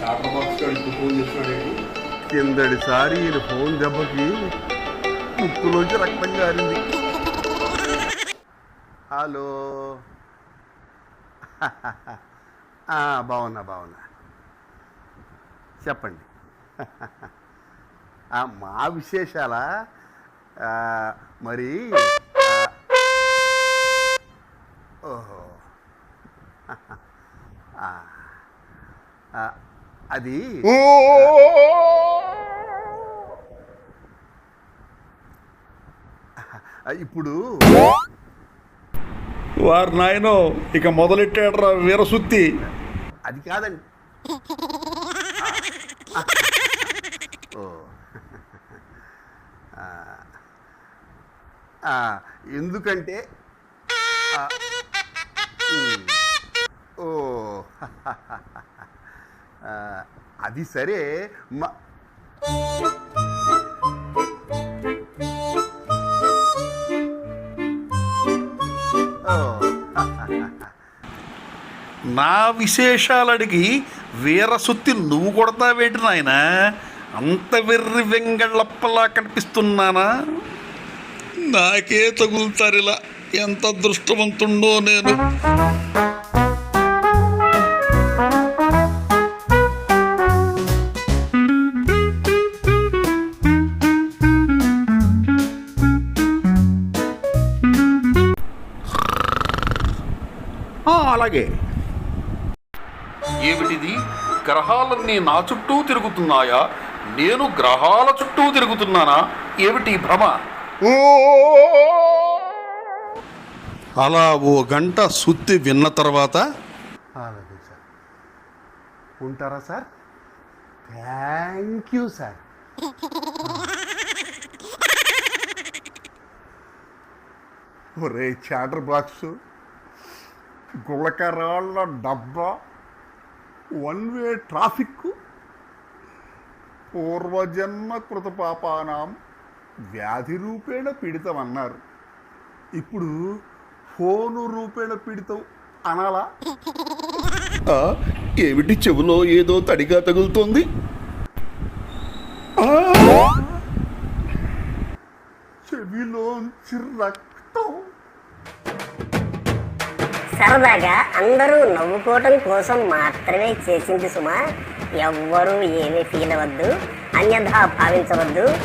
Chatter box కాడికి phone చేస్తున్నాడు కిందటిసారి ఈయన ఫోన్ దెబ్బకి ముక్కులోంచి రక్తం గారింది. హలో. బాగున్నా బాగున్నా. చెప్పండి. మా విశేషాల? మరి అది ఇప్పుడు వారు నాయనో ఇక మొదలెట్టాడరా వీరసుత్తి? అది కాదండి. ఓ. ఎందుకంటే ఓ. అది సరే మా నా విశేషాలు అడిగి వీరసుత్తి నువ్వు కొడతావేంటి నాయన? అంత వెర్రి వెంగళ్ళప్పలా కనిపిస్తున్నానా? నాకే తగులుతారిలా ఎంత దృష్టవంతుండో నేను. అలాగే. ఏమిటిది? గ్రహాలన్నీ నా చుట్టూ తిరుగుతున్నాయా? నేను గ్రహాల చుట్టూ తిరుగుతున్నానా? ఏమిటి భ్రమ? అలా ఓ గంట సుత్తి విన్న తర్వాత? అలాగే సార్. ఉంటారా సార్? Thank you sir. ఒరే చాటర్ బాక్స్. గుళ్ళకరాళ్ళ డబ్బా వన్ వే ట్రాఫిక్ పూర్వజన్మ కృతపాపానాం వ్యాధి రూపేణ పీడితమన్నారు ఇప్పుడు ఫోను రూపేణ పీడితం అనాలా? ఏమిటి చెవులో ఏదో తడిగా తగులుతోంది? చెవిలోంచి రక్తం సరదాగా అందరూ నవ్వుకోవటం కోసం మాత్రమే చేసింది సుమా. ఎవ్వరూ ఏమీ ఫీల్ అవ్వద్దు. అన్యథా భావించవద్దు.